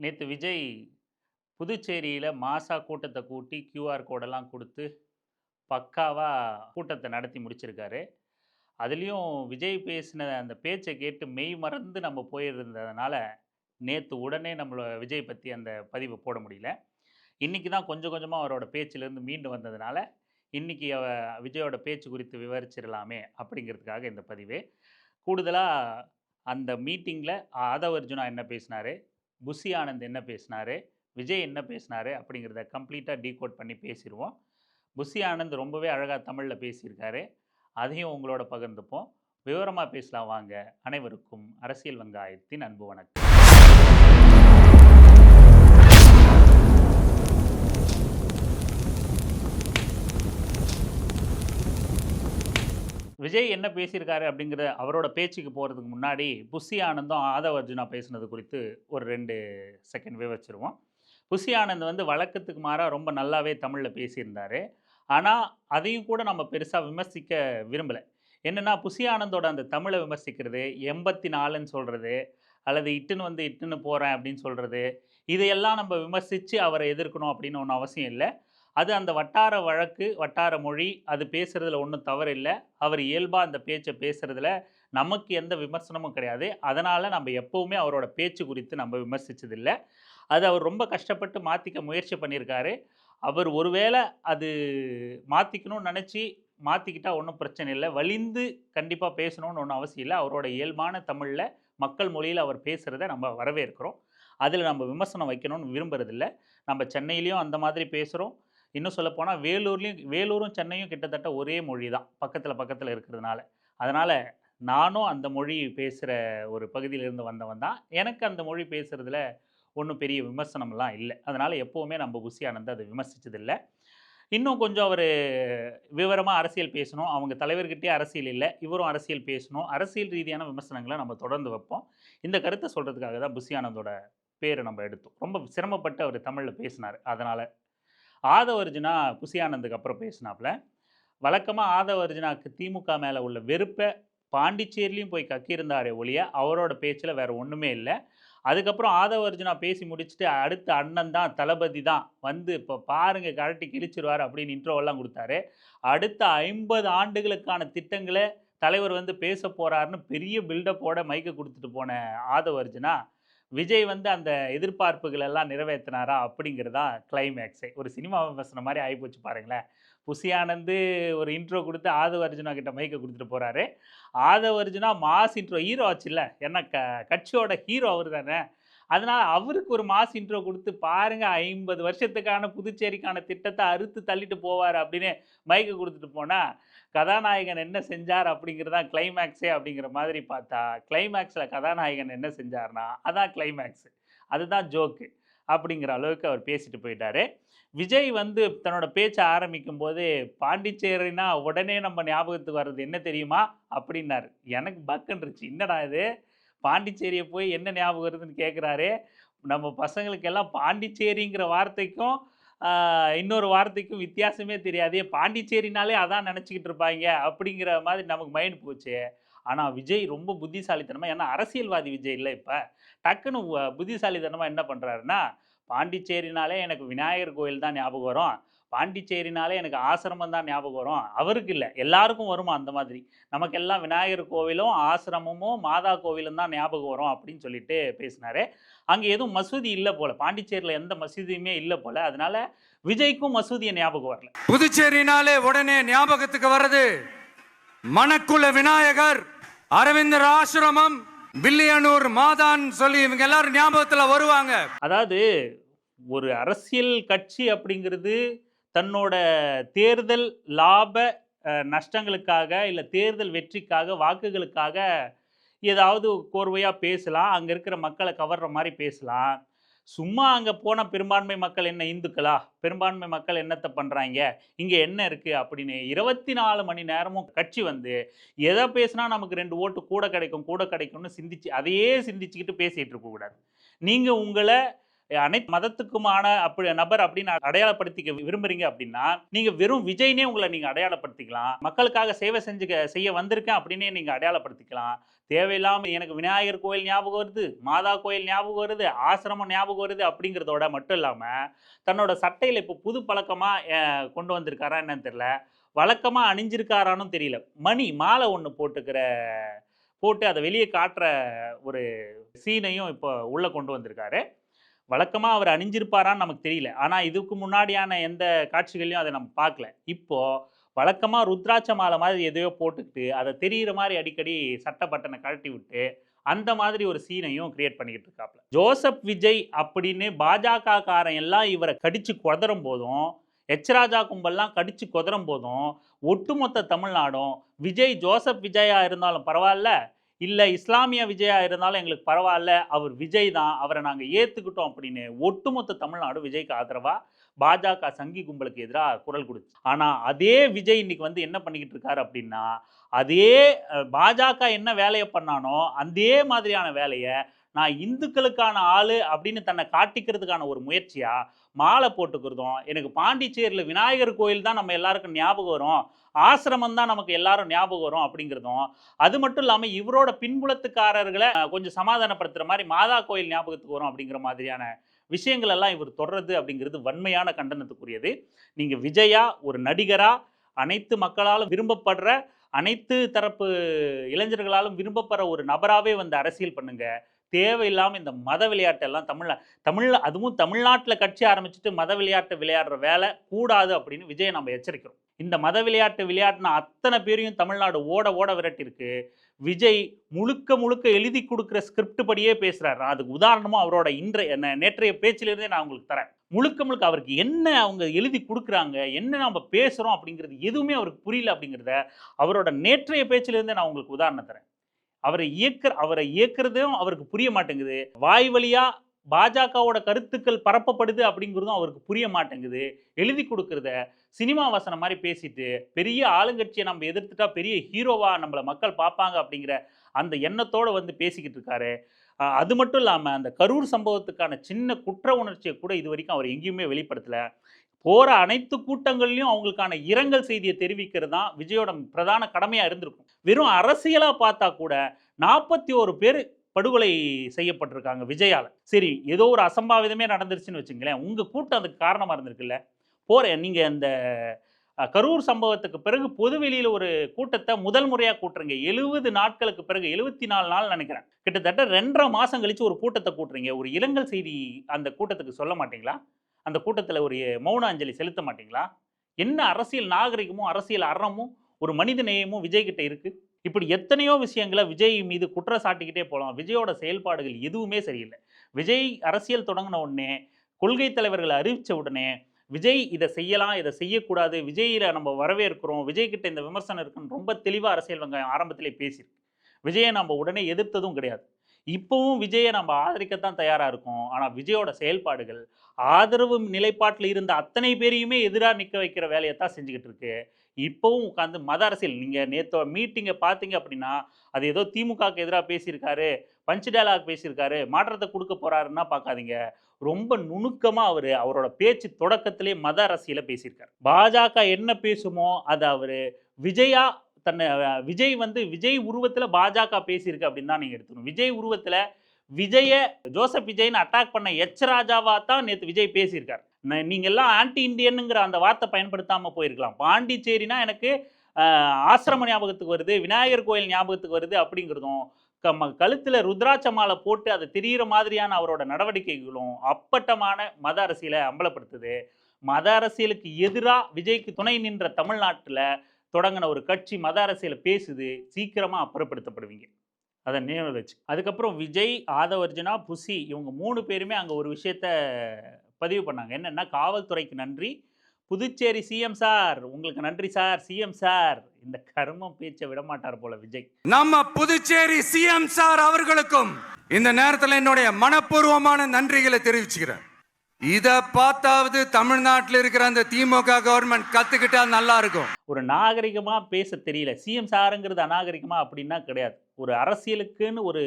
நேற்று விஜய் புதுச்சேரியில் மாசா கூட்டத்தை கூட்டி கியூஆர் கோடெல்லாம் கொடுத்து பக்காவாக கூட்டத்தை நடத்தி முடிச்சிருக்காரு. அதுலேயும் விஜய் பேசின அந்த பேச்சை கேட்டு மெய் மறந்து நம்ம போயிருந்ததுனால நேற்று உடனே நம்மளை விஜய் பற்றி அந்த பதிவு போட முடியல. இன்றைக்கி தான் கொஞ்சம் கொஞ்சமாக அவரோட பேச்சிலேருந்து மீண்டு வந்ததுனால இன்றைக்கி அவ விஜயோட பேச்சு குறித்து விவரிச்சிடலாமே அப்படிங்கிறதுக்காக இந்த பதிவு. கூடுதலாக அந்த மீட்டிங்கில் ஆதவர்ஜுனா என்ன பேசினார்? புஷி ஆனந்த் என்ன பேசினாரு? விஜய் என்ன பேசினாரு? அப்படிங்கிறத கம்ப்ளீட்டாக டீகோட் பண்ணி பேசிடுவோம் புஷி ஆனந்த் ரொம்பவே அழகாக தமிழில் பேசியிருக்காரு. அதையும் உங்களோட பகிர்ந்துப்போம். விவரமாக பேசலாம் வாங்க. அனைவருக்கும் அரசியல் வங்காயத்தின் அன்பு வணக்கம். விஜய் என்ன பேசியிருக்காரு அப்படிங்கிற அவரோட பேச்சுக்கு போகிறதுக்கு முன்னாடி புஷி ஆனந்தும் ஆதவ் அர்ஜுனா பேசுனது குறித்து ஒரு ரெண்டு செகண்ட் விவரிச்சிருவோம் புஷி ஆனந்த் வந்து வழக்கத்துக்கு மாறாக ரொம்ப நல்லாவே தமிழில் பேசியிருந்தார். ஆனால் அதையும் கூட நம்ம பெருசாக விமர்சிக்க விரும்பலை. என்னென்னா புஷி ஆனந்தோட அந்த தமிழை விமர்சிக்கிறது எண்பத்தி நாலுன்னு சொல்கிறது அல்லது இட்டுன்னு வந்து இட்டுன்னு போகிறேன் அப்படின்னு சொல்கிறது இதையெல்லாம் நம்ம விமர்சித்து அவரை எதிர்க்கணும் அப்படின்னு ஒன்றும் அவசியம் இல்லை. அது அந்த வட்டார வழக்கு வட்டார மொழி அது பேசுகிறதுல ஒன்றும் தவறு இல்லை அவர் இயல்பாக அந்த பேச்சை பேசுகிறதுல நமக்கு எந்த விமர்சனமும் கிடையாது. அதனால் நம்ம எப்போவுமே அவரோட பேச்சு குறித்து நம்ம விமர்சித்ததில்லை அது அவர் ரொம்ப கஷ்டப்பட்டு மாற்றிக்க முயற்சி பண்ணியிருக்காரு. அவர் ஒருவேளை அது மாற்றிக்கணும்னு நினச்சி மாற்றிக்கிட்டால் ஒன்றும் பிரச்சனை இல்லை. வலிந்து கண்டிப்பாக பேசணும்னு ஒன்றும் அவசியம் இல்லை. அவரோட இயல்பான தமிழில் மக்கள் மொழியில் அவர் பேசுகிறத நம்ம வரவேற்கிறோம். அதில் நம்ம விமர்சனம் வைக்கணும்னு விரும்புறதில்ல. நம்ம சென்னையிலையும் அந்த மாதிரி பேசுகிறோம் இன்னும் சொல்லப்போனால் வேலூர்லேயும் வேலூரும் சென்னையும் கிட்டத்தட்ட ஒரே மொழி தான் பக்கத்தில் பக்கத்தில் இருக்கிறதுனால. அதனால் நானும் அந்த மொழி பேசுகிற ஒரு பகுதியிலிருந்து வந்தவன் தான். எனக்கு அந்த மொழி பேசுகிறதுல ஒன்றும் பெரிய விமர்சனம்லாம் இல்லை. அதனால் எப்போவுமே நம்ம குசி ஆனந்த் அதை விமர்சித்ததில்லை இன்னும் கொஞ்சம் அவர் விவரமாக அரசியல் பேசணும். அவங்க தலைவர்கிட்டே அரசியல் இல்லை இவரும் அரசியல் பேசணும். அரசியல் ரீதியான விமர்சனங்களை நம்ம தொடர்ந்து வைப்போம். இந்த கருத்தை சொல்கிறதுக்காக தான் புஷி ஆனந்தோட பேரை நம்ம எடுத்தோம். ரொம்ப சிரமப்பட்டு அவர் தமிழில் பேசினார். அதனால் ஆதவர்ஜுனா அர்ஜுனா அப்புறம் பேசினாப்புல. வழக்கமாக ஆதவர்ஜுனாக்கு திமுக மேலே உள்ள வெறுப்பை பாண்டிச்சேரிலையும் போய் கக்கியிருந்தாரே ஒழிய அவரோட பேச்சில் வேறு ஒன்றுமே இல்லை. அதுக்கப்புறம் ஆதவர்ஜுனா பேசி முடிச்சுட்டு அடுத்த அண்ணன் தான் தளபதி தான் வந்து இப்போ பாருங்கள் கரட்டி கிழிச்சிருவார் அப்படின்னு இன்ட்ரோவெல்லாம் கொடுத்தாரு. அடுத்த ஐம்பது ஆண்டுகளுக்கான திட்டங்களை தலைவர் வந்து பேச போகிறாருன்னு பெரிய பில்டப்போட மைக்கை கொடுத்துட்டு போன ஆதவர்ஜுனா விஜய் வந்து அந்த எதிர்பார்ப்புகள் எல்லாம் நிறைவேற்றினாரா அப்படிங்கிறதா கிளைமேக்ஸே ஒரு சினிமா விமர்சனம் மாதிரி ஆகிப்போச்சு பாருங்களேன். புசியானந்து ஒரு இன்ட்ரோ கொடுத்து ஆதவ அர்ஜுனா கிட்ட மைக்கை கொடுத்துட்டு போகிறாரு Aadhav Arjuna mass intro hero ஆச்சுல்ல. ஏன்னா க கட்சியோட ஹீரோ அவர் தானே. அதனால் அவருக்கு ஒரு மாஸ் இன்ட்ரோ கொடுத்து பாருங்கள் ஐம்பது வருஷத்துக்கான புதுச்சேரிக்கான திட்டத்தை அறுத்து தள்ளிட்டு போவார் அப்படின்னு மைக்கை கொடுத்துட்டு போனால் கதாநாயகன் என்ன செஞ்சார் அப்படிங்கிறதா கிளைமேக்ஸே அப்படிங்கிற மாதிரி பார்த்தா கிளைமேக்ஸில் கதாநாயகன் என்ன செஞ்சார்னா அதான் கிளைமேக்ஸு அதுதான் ஜோக்கு அப்படிங்கிற அளவுக்கு அவர் பேசிட்டு போயிட்டாரு. விஜய் வந்து தன்னோட பேச்சை ஆரம்பிக்கும் போது பாண்டிச்சேரினா உடனே நம்ம ஞாபகத்துக்கு வர்றது என்ன தெரியுமா? அப்படின்னாரு. எனக்கு பக்குன்றுச்சு என்னடா இது? பாண்டிச்சேரியை போய் என்ன ஞாபகம் வருதுன்னு கேட்குறாரு நம்ம பசங்களுக்கெல்லாம் பாண்டிச்சேரிங்கிற வார்த்தைக்கும் இன்னொரு வார்த்தைக்கும் வித்தியாசமே தெரியாது பாண்டிச்சேரினாலே அதான் நினச்சிக்கிட்டு இருப்பாங்க அப்படிங்கிற மாதிரி நமக்கு மைண்ட் போச்சு. ஆனால் விஜய் ரொம்ப புத்திசாலித்தனமாக ஏன்னா அரசியல்வாதி விஜய் இல்லை இப்போ. டக்குன்னு புத்திசாலித்தனமாக என்ன பண்ணுறாருன்னா பாண்டிச்சேரினாலே எனக்கு விநாயகர் கோயில் தான் ஞாபகம் வரும். பாண்டிச்சேரினாலே எனக்கு ஆசிரமம் தான் ஞாபகம் வரும். அவருக்கு இல்லை. எல்லாருக்கும் வருமா அந்த மாதிரி? நமக்கெல்லாம் விநாயகர் கோவிலும் ஆசிரமமும் மாதா கோவிலும் தான் ஞாபகம் வரும் அப்படின்னு சொல்லிட்டு பேசினாரு. அங்கே எதுவும் மசூதி இல்லை போல. பாண்டிச்சேரியில் எந்த மசூதியுமே இல்லை போல. அதனால விஜய்க்கும் மசூதியை ஞாபகம் வரல. புதுச்சேரினாலே உடனே ஞாபகத்துக்கு வர்றது மணக்குள விநாயகர் அரவிந்தர் ஆசிரமம் வில்லியனூர் மாதான் சொல்லி இவங்க எல்லாரும் ஞாபகத்துல வருவாங்க. அதாவது ஒரு அரசியல் கட்சி அப்படிங்கிறது தன்னோட தேர்தல் லாப நஷ்டங்களுக்காக இல்லை தேர்தல் வெற்றிக்காக வாக்குகளுக்காக ஏதாவது கோர்வையாக பேசலாம். அங்கே இருக்கிற மக்களை கவர்ற மாதிரி பேசலாம். சும்மா அங்கே போன பெரும்பான்மை மக்கள் என்ன இந்துக்களா? பெரும்பான்மை மக்கள் என்னத்தை பண்ணுறாங்க இங்கே என்ன இருக்குது அப்படின்னு இருபத்தி நாலு மணி நேரமும் கட்சி வந்து எதை பேசினா நமக்கு ரெண்டு ஓட்டு கூட கிடைக்கும் கூட கிடைக்கும்னு சிந்திச்சு அதையே சிந்திச்சுக்கிட்டு பேசிகிட்டு இருக்கக்கூடாது நீங்கள் உங்களை அனைத்து மதத்துக்குமான அப்படி நபர் அப்படின்னு அடையாளப்படுத்திக்க விரும்புறீங்க அப்படின்னா நீங்க வெறும் விஜய்னே உங்களை நீங்க அடையாளப்படுத்திக்கலாம். மக்களுக்காக சேவை செஞ்சு செய்ய வந்திருக்கேன் அப்படின்னே நீங்க அடையாளப்படுத்திக்கலாம். தேவையில்லாம எனக்கு விநாயகர் கோயில் ஞாபகம் வருது மாதா கோயில் ஞாபகம் வருது ஆசிரமம் ஞாபகம் வருது அப்படிங்கிறதோட மட்டும் இல்லாம தன்னோட சட்டையில இப்போ புது பழக்கமா கொண்டு வந்திருக்காரா என்னன்னு தெரியல. வழக்கமா அணிஞ்சிருக்காரானும் தெரியல. மணி மாலை ஒன்று போட்டுக்கிற போட்டு அதை வெளியே காட்டுற ஒரு சீனையும் இப்போ உள்ளே கொண்டு வந்திருக்காரு. வழக்கமாக அவர் அணிஞ்சிருப்பாரான்னு நமக்கு தெரியல. ஆனால் இதுக்கு முன்னாடியான எந்த காட்சிகளையும் அதை நம்ம பார்க்கல. இப்போது வழக்கமாக ருத்ராட்ச மாலை மாதிரி எதையோ போட்டுக்கிட்டு அதை தெரிகிற மாதிரி அடிக்கடி சட்டை பட்டனை கழட்டி விட்டு அந்த மாதிரி ஒரு சீனையும் கிரியேட் பண்ணிக்கிட்டு இருக்காப்ல. ஜோசப் விஜய் அப்படின்னு பாஜக காரன் எல்லாம் இவரை கடிச்சு குதறும் போதும் ராஜா கும்பல்லாம் கடிச்சு குதறும் போதும் ஒட்டுமொத்த தமிழ்நாடும் விஜய் ஜோசப் விஜயா இருந்தாலும் பரவாயில்ல இல்லை இஸ்லாமிய விஜயா இருந்தாலும் எங்களுக்கு பரவாயில்ல அவர் விஜய் தான் அவரை நாங்கள் ஏற்றுக்கிட்டோம் அப்படின்னு ஒட்டுமொத்த தமிழ்நாடு விஜய்க்கு ஆதரவாக பாஜக சங்கி கும்பலுக்கு எதிராக குரல் கொடுத்து ஆனால் அதே விஜய் இன்னைக்கு வந்து என்ன பண்ணிக்கிட்டு இருக்காரு அப்படின்னா அதே பாஜக என்ன வேலையை பண்ணானோ அதே மாதிரியான வேலையை நான் இந்துக்களுக்கான ஆள் அப்படின்னு தன்னை காட்டிக்கிறதுக்கான ஒரு முயற்சியாக மாலை போட்டுக்கிறதும் எனக்கு பாண்டிச்சேரியில் விநாயகர் கோயில் தான் நம்ம எல்லாருக்கும் ஞாபகம் வரும். ஆசிரமம் தான் நமக்கு எல்லாரும் ஞாபகம் வரும் அப்படிங்கிறதும் அது மட்டும் இல்லாமல் இவரோட பின்புலத்துக்காரர்களை கொஞ்சம் சமாதானப்படுத்துகிற மாதிரி மாதா கோயில் ஞாபகத்துக்கு வரும் அப்படிங்கிற மாதிரியான விஷயங்கள் எல்லாம் இவர் தொடர்றது அப்படிங்கிறது வன்மையான கண்டனத்துக்குரியது. நீங்கள் விஜயா ஒரு நடிகரா அனைத்து மக்களாலும் விரும்பப்படுற அனைத்து தரப்பு இளைஞர்களாலும் விரும்பப்படுற ஒரு நபராகவே வந்து அரசியல் பண்ணுங்கள் தேவையில்லாமல் இந்த மத விளையாட்டெல்லாம் தமிழ்ல தமிழ்ல அதுவும் தமிழ்நாட்டில் கட்சி ஆரம்பிச்சுட்டு மத விளையாட்டு விளையாடுற வேலை கூடாது அப்படின்னு விஜயை நம்ம எச்சரிக்கிறோம். இந்த மத விளையாட்டு விளையாட்டுனா அத்தனை பேரையும் தமிழ்நாடு ஓட ஓட விரட்டிருக்கு விஜய் முழுக்க முழுக்க எழுதி கொடுக்குற ஸ்கிரிப்ட் படியே பேசுகிறாரு அதுக்கு உதாரணமும் அவரோட இன்றைய என்ன நேற்றைய பேச்சிலிருந்தே நான் உங்களுக்கு தரேன். முழுக்க முழுக்க அவருக்கு என்ன அவங்க எழுதி கொடுக்குறாங்க என்ன நம்ம பேசுகிறோம் அப்படிங்கிறது எதுவுமே அவருக்கு புரியல அப்படிங்கிறத அவரோட நேற்றைய பேச்சிலிருந்தே நான் உங்களுக்கு உதாரணம் தரேன். அவரை இயக்க அவரை இயக்குறதும் அவருக்கு புரிய மாட்டேங்குது. வாய் வழியா பாஜகவோட கருத்துக்கள் பரப்பப்படுது அப்படிங்கிறதும் அவருக்கு புரிய மாட்டேங்குது. எழுதி கொடுக்கறத சினிமா வசனம் மாதிரி பேசிட்டு பெரிய ஆளுங்கட்சியை நம்ம எதிர்த்துட்டா பெரிய ஹீரோவா நம்மளை மக்கள் பார்ப்பாங்க அப்படிங்கிற அந்த எண்ணத்தோடு வந்து பேசிக்கிட்டு இருக்காரு. அது மட்டும் இல்லாமல் அந்த கரூர் சம்பவத்துக்கான சின்ன குற்ற உணர்ச்சியை கூட இது வரைக்கும் அவர் எங்கேயுமே வெளிப்படுத்தலை. போகிற அனைத்து கூட்டங்கள்லையும் அவங்களுக்கான இரங்கல் செய்தியை தெரிவிக்கிறது தான் விஜயோட பிரதான கடமையாக இருந்திருக்கும். வெறும் அரசியலாக பார்த்தா கூட நாற்பத்தி ஒரு பேர் படுகொலை செய்யப்பட்டிருக்காங்க விஜயால். சரி ஏதோ ஒரு அசம்பாவிதமே நடந்துருச்சுன்னு வச்சுங்களேன் உங்கள் கூட்டம் அதுக்கு காரணமாக இருந்திருக்குல்ல? போகிறேன் நீங்கள் அந்த கரூர் சம்பவத்துக்கு பிறகு பொதுவெளியில் ஒரு கூட்டத்தை முதல் முறையாக கூட்டுறீங்க. எழுபது நாட்களுக்கு பிறகு எழுபத்தி நாலு நாள் நினைக்கிறேன். கிட்டத்தட்ட ரெண்டரை மாதம் கழித்து ஒரு கூட்டத்தை கூட்டுறீங்க. ஒரு இரங்கல் செய்தி அந்த கூட்டத்துக்கு சொல்ல மாட்டீங்களா? அந்த கூட்டத்தில் ஒரு மௌன அஞ்சலி செலுத்த மாட்டீங்களா? என்ன அரசியல் நாகரிகமும் அரசியல் அறமும் ஒரு மனித நேயமும் விஜய் இருக்குது இப்படி எத்தனையோ விஷயங்களை விஜய் மீது குற்றம் சாட்டிக்கிட்டே போகலாம் விஜயோட செயல்பாடுகள் எதுவுமே சரியில்லை. விஜய் அரசியல் தொடங்கின உடனே கொள்கை தலைவர்களை அறிவித்த உடனே விஜய் இதை செய்யலாம் இதை செய்யக்கூடாது விஜயில் நம்ம வரவேற்கிறோம் விஜய்கிட்ட இந்த விமர்சனம் இருக்குன்னு ரொம்ப தெளிவாக அரசியல் வெங்காயம் ஆரம்பத்திலே பேசியிருக்கு. விஜயை நம்ம உடனே எதிர்த்ததும் கிடையாது. இப்போவும் விஜயை நம்ம ஆதரிக்கத்தான் தயாராக இருக்கோம். ஆனால் விஜயோட செயல்பாடுகள் ஆதரவு நிலைப்பாட்டில் இருந்த அத்தனை பேரையுமே எதிராக நிற்க வைக்கிற வேலையை தான் செஞ்சுக்கிட்டு இருக்கு. இப்போவும் உட்காந்து மத அரசியல் நீங்கள் நேற்று மீட்டிங்கை பார்த்தீங்க அப்படின்னா அது ஏதோ திமுகவுக்கு எதிராக பேசியிருக்காரு பஞ்ச் டயலாக் பேசியிருக்காரு மாற்றத்தை கொடுக்க போகிறாருன்னா பார்க்காதீங்க. ரொம்ப நுணுக்கமாக அவர் அவரோட பேச்சு தொடக்கத்திலே மத அரசியலை பேசியிருக்காரு. பாஜக என்ன பேசுமோ அதை அவர் விஜயா தன்னை விஜய் வந்து விஜய் உருவத்தில் பாஜக பேசியிருக்கு அப்படின்னு தான் நீங்கள் எடுத்துக்கணும். விஜய் உருவத்தில் விஜய ஜோசப் விஜய்னு அட்டாக் பண்ண எச் ராஜாவா தான் நேற்று விஜய் பேசியிருக்கார். ந- எல்லாம் ஆன்டி இண்டியனுங்கிற அந்த வார்த்தை பயன்படுத்தாமல் போயிருக்கலாம். பாண்டிச்சேரினா எனக்கு ஆசிரம ஞாபகத்துக்கு வருது விநாயகர் கோயில் ஞாபகத்துக்கு வருது அப்படிங்கிறதும் க- கழுத்தில் ருத்ராட்ச மாலை போட்டு அதை தெரியிற மாதிரியான அவரோட நடவடிக்கைகளும் அப்பட்டமான மத அரசியலை அம்பலப்படுத்துது. மத அரசியலுக்கு எதிராக விஜய்க்கு துணை நின்ற தமிழ்நாட்டில் தொடங்கின ஒரு கட்சி மத அரசியல் பேசுது சீக்கிரமாக அப்புறப்படுத்தப்படுவீங்க. அதை நினைவு வச்சு. அதுக்கப்புறம் விஜய் ஆதவர்ஜுனா புசி இவங்க மூணு பேருமே அங்கே ஒரு விஷயத்த பதிவு பண்ணாங்க. என்னென்னா காவல்துறைக்கு நன்றி. புதுச்சேரி சிஎம் சார் உங்களுக்கு நன்றி சார் சிஎம் சார். இந்த கர்மம் பேச்சை விட மாட்டார் போல விஜய். நம்ம புதுச்சேரி சிஎம் சார் அவர்களுக்கும் இந்த நேரத்தில் என்னுடைய மனப்பூர்வமான நன்றிகளை தெரிவிச்சுக்கிறேன். இதை பார்த்தாவது தமிழ்நாட்டில் இருக்கிற அந்த திமுக கவர்மெண்ட் கத்துக்கிட்டா நல்லா இருக்கும். ஒரு நாகரிகமாக பேச தெரியல. சிஎம் சாருங்கிறது அநாகரிகமா அப்படின்னா கிடையாது. ஒரு அரசியலுக்குன்னு ஒரு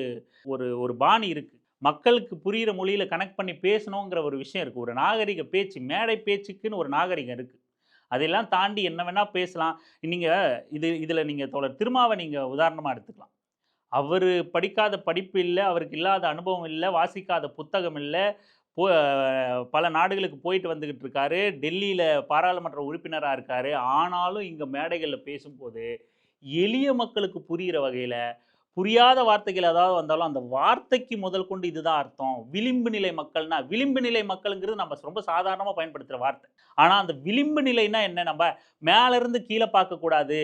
ஒரு ஒரு பாணி இருக்கு. மக்களுக்கு புரிகிற மொழியில் கனெக்ட் பண்ணி பேசணுங்கிற ஒரு விஷயம் இருக்குது ஒரு நாகரிக பேச்சு மேடை பேச்சுக்குன்னு ஒரு நாகரிகம் இருக்குது அதெல்லாம் தாண்டி என்ன வேணால் பேசலாம். நீங்கள் இது இதில் நீங்கள் தோழர் திருமாவை நீங்கள் உதாரணமாக எடுத்துக்கலாம். அவர் படிக்காத படிப்பு இல்லை அவருக்கு இல்லாத அனுபவம் இல்லை வாசிக்காத புத்தகம் இல்லை போ பல நாடுகளுக்கு போயிட்டு வந்துக்கிட்டு இருக்காரு டெல்லியில் பாராளுமன்ற உறுப்பினராக இருக்கார். ஆனாலும் இங்கே மேடைகளில் பேசும்போது எளிய மக்களுக்கு புரிகிற வகையில் புரியாத வார்த்தைகள் ஏதாவது வந்தாலும் அந்த வார்த்தைக்கு முதல் கொண்டு இதுதான் அர்த்தம். விளிம்பு நிலை மக்கள்னா விளிம்பு நிலை மக்களுங்கிறது நம்ம ரொம்ப சாதாரணமாக பயன்படுத்துகிற வார்த்தை. ஆனால் அந்த விளிம்பு நிலைன்னா என்ன? நம்ம மேலேருந்து கீழே பார்க்கக்கூடாது.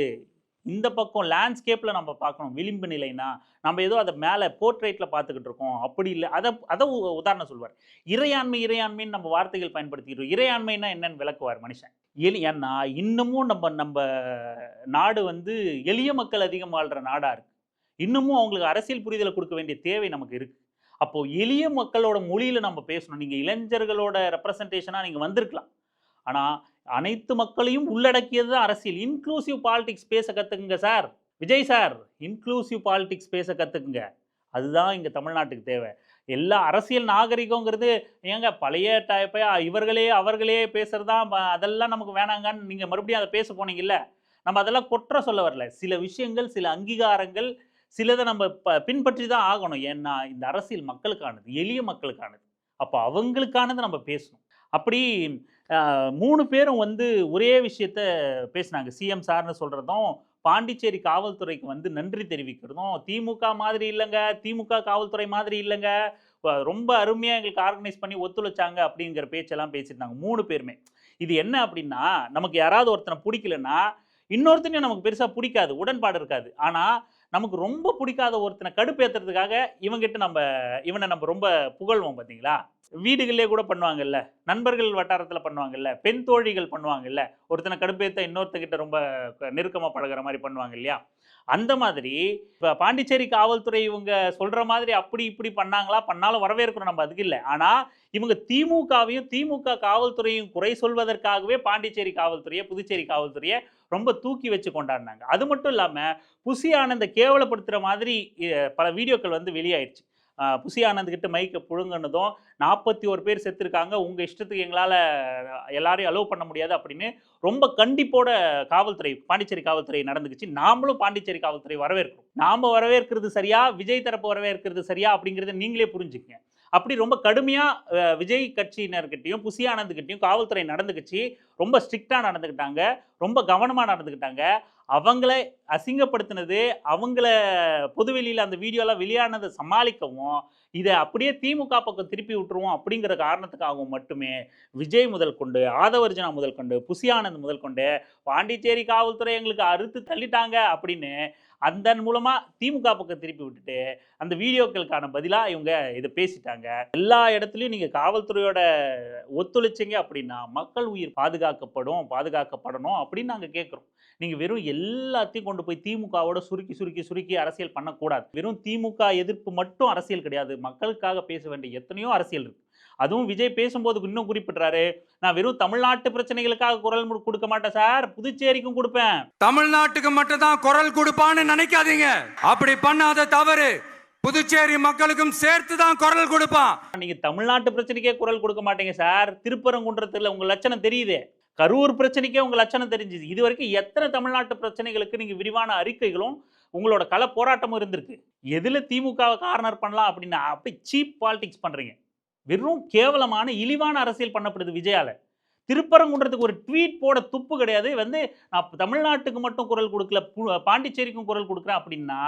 இந்த பக்கம் லேண்ட்ஸ்கேப்பில் நம்ம பார்க்கணும். விளிம்பு நிலைனா நம்ம ஏதோ அதை மேலே போர்ட்ரேட்டில் பார்த்துக்கிட்டு இருக்கோம். அப்படி இல்லை. அதை அதை உ- உதாரணம் சொல்வார். இறையாண்மை இறையாண்மைன்னு நம்ம வார்த்தைகள் பயன்படுத்திக்கிறோம். இறையாண்மைனா என்னன்னு விளக்குவார் மனுஷன். எலி ஏன்னா இன்னமும் நம்ம நம்ம நாடு வந்து எளிய மக்கள் அதிகம் வாழ்கிற நாடாக இருக்குது இன்னமும் அவங்களுக்கு அரசியல் புரிதலை கொடுக்க வேண்டிய தேவை நமக்கு இருக்குது அப்போது எளிய மக்களோட மொழியில் நம்ம பேசணும். நீங்கள் இளைஞர்களோட ரெப்ரசன்டேஷனாக நீங்கள் வந்திருக்கலாம். ஆனால் அனைத்து மக்களையும் உள்ளடக்கியது தான் அரசியல். இன்க்ளூசிவ் பாலிடிக்ஸ் பேச கற்றுக்குங்க sir Vijay sir inclusive politics பேச கற்றுக்குங்க அதுதான் இங்கே தமிழ்நாட்டுக்கு தேவை. எல்லா அரசியல் நாகரிகங்கிறது ஏங்க பழைய டைப்பை இவர்களே அவர்களே பேசுகிறது ப- அதெல்லாம் நமக்கு வேணாங்கன்னு நீங்கள் மறுபடியும் அதை பேச போனீங்கல்ல நம்ம அதெல்லாம் கொற்ற சொல்ல வரல. சில விஷயங்கள் சில அங்கீகாரங்கள் சிலதை நம்ம ப- பின்பற்றி தான் ஆகணும். ஏன்னா இந்த அரசியல் மக்களுக்கானது எளிய மக்களுக்கானது. அப்போ அவங்களுக்கானது நம்ம பேசணும். அப்படி மூணு பேரும் வந்து ஒரே விஷயத்த பேசினாங்க. சிஎம் சார்னு சொல்கிறதும் பாண்டிச்சேரி காவல்துறைக்கு வந்து நன்றி தெரிவிக்கிறதும் திமுக மாதிரி இல்லைங்க திமுக காவல்துறை மாதிரி இல்லைங்க ரொம்ப அருமையாக எங்களுக்கு ஆர்கனைஸ் பண்ணி ஒத்துழைச்சாங்க அப்படிங்கிற பேச்செல்லாம் பேசியிருந்தாங்க மூணு பேருமே. இது என்ன அப்படின்னா நமக்கு யாராவது ஒருத்தனை பிடிக்கலன்னா இன்னொருத்தனையும் நமக்கு பெருசாக பிடிக்காது உடன்பாடு இருக்காது. ஆனால் நமக்கு ரொம்ப பிடிக்காத ஒருத்தனை கடுப்பேத்துறதுக்காக இவங்கிட்ட நம்ம இவனை நம்ம ரொம்ப புகழ்வோம் பார்த்தீங்களா வீடுகளிலே கூட பண்ணுவாங்கல்ல. நண்பர்கள் வட்டாரத்தில் பண்ணுவாங்கல்ல. பெண் தோழிகள் பண்ணுவாங்கல்ல. ஒருத்தனை கடுப்பேத்த இன்னொருத்தகிட்ட ரொம்ப நெருக்கமாக பழகுற மாதிரி பண்ணுவாங்க இல்லையா அந்த மாதிரி இப்போ பாண்டிச்சேரி காவல்துறை இவங்க சொல்கிற மாதிரி அப்படி இப்படி பண்ணாங்களா? பண்ணாலும் வரவேற்கிறோம் நம்ம அதுக்கு இல்லை. ஆனால் இவங்க திமுகவையும் திமுக காவல்துறையும் குறை சொல்வதற்காகவே பாண்டிச்சேரி காவல்துறையை புதுச்சேரி காவல்துறையை ரொம்ப தூக்கி வச்சு கொண்டாடினாங்க. அது மட்டும் இல்லாமல் புசி ஆனந்த கேவலப்படுத்துகிற மாதிரி பல வீடியோக்கள் வந்து வெளியாயிடுச்சு புசி ஆனந்த் கிட்ட மைக்கை புழுங்கினதும் நாற்பத்தி ஒரு பேர் செத்துருக்காங்க. உங்கள் இஷ்டத்துக்கு எங்களால் எல்லாரையும் அலோவ் பண்ண முடியாது அப்படின்னு ரொம்ப கண்டிப்போட காவல்துறை பாண்டிச்சேரி காவல்துறை நடந்துக்குச்சு. நாமளும் பாண்டிச்சேரி காவல்துறை வரவேற்கிறோம். நாம் வரவேற்கிறது சரியா? விஜய் தரப்பு வரவேற்கிறது சரியா? அப்படிங்கிறத நீங்களே புரிஞ்சுக்கங்க. அப்படி ரொம்ப கடுமையாக விஜய் கட்சியினர்கிட்டையும் புசி ஆனந்துக்கிட்டையும் காவல்துறை நடந்துக்கிச்சு ரொம்ப ஸ்ட்ரிக்டாக நடந்துக்கிட்டாங்க ரொம்ப கவனமாக நடந்துக்கிட்டாங்க அவங்கள அசிங்கப்படுத்தினது அவங்கள பொதுவெளியில் அந்த வீடியோலாம் வெளியானதை சமாளிக்கவும் இதை அப்படியே திமுக பக்கம் திருப்பி விட்டுருவோம் அப்படிங்கிற காரணத்துக்காகவும் மட்டுமே விஜய் முதல் கொண்டு ஆதவர்ஜனா முதல் கொண்டு புசியானந்த் முதல் கொண்டு பாண்டிச்சேரி காவல்துறை எங்களுக்கு அறுத்து தள்ளிட்டாங்க அப்படின்னு அதன் மூலமாக திமுக பக்கம் திருப்பி விட்டுட்டு அந்த வீடியோக்களுக்கான பதிலாக இவங்க இதை பேசிட்டாங்க. எல்லா இடத்துலையும் நீங்கள் காவல்துறையோட ஒத்துழைச்சிங்க அப்படின்னா மக்கள் உயிர் பாதுகாக்கப்படும் பாதுகாக்கப்படணும் அப்படின்னு நாங்கள் கேட்குறோம் நீங்கள் வெறும் எல்லாத்தையும் கொண்டு போய் திமுகவோட சுருக்கி சுருக்கி சுருக்கி அரசியல் பண்ணக்கூடாது. வெறும் திமுக எதிர்ப்பு மட்டும் அரசியல் கிடையாது. மக்களுக்காக பேச வேண்டிய எத்தனையோ அரசியல் இருக்குது அதுவும் விஜய் பேசும்போது இன்னும் குறிப்பிட்றாரு நான் வெறும் தமிழ்நாட்டு பிரச்சனைகளுக்காக குரல் கொடுக்க மாட்டேன் சார். புதுச்சேரிக்கும் கொடுப்பேன். தமிழ்நாட்டுக்கு மட்டும் தான் குரல் கொடுப்பான்னு நினைக்காதீங்க. அப்படி பண்ணாத தவறு. புதுச்சேரி மக்களுக்கும் சேர்த்து தான் குரல் கொடுப்பான். நீங்க தமிழ்நாட்டு பிரச்சனைக்கே குரல் கொடுக்க மாட்டீங்க சார். திருப்பரங்குன்றத்துல உங்க லட்சணம் தெரியுது. கரூர் பிரச்சனைக்கே உங்க லட்சணம் தெரிஞ்சுது. இது வரைக்கும் எத்தனை தமிழ்நாட்டு பிரச்சனைகளுக்கு நீங்க விரிவான அறிக்கைகளும் உங்களோட கள போராட்டமும் இருந்திருக்கு. எதுல திமுக கார்னர் பண்ணலாம் அப்படின்னு அப்படி சீப் பாலிடிக்ஸ் பண்றீங்க. வெறும் கேவலமான இழிவான அரசியல் பண்ணப்படுது விஜயால. திருப்பரங்குன்றத்துக்கு ஒரு ட்வீட் போட துப்பு கிடையாது. வந்து நான் தமிழ்நாட்டுக்கு மட்டும் குரல் கொடுக்கல பாண்டிச்சேரிக்கும் குரல் கொடுக்குறேன் அப்படின்னா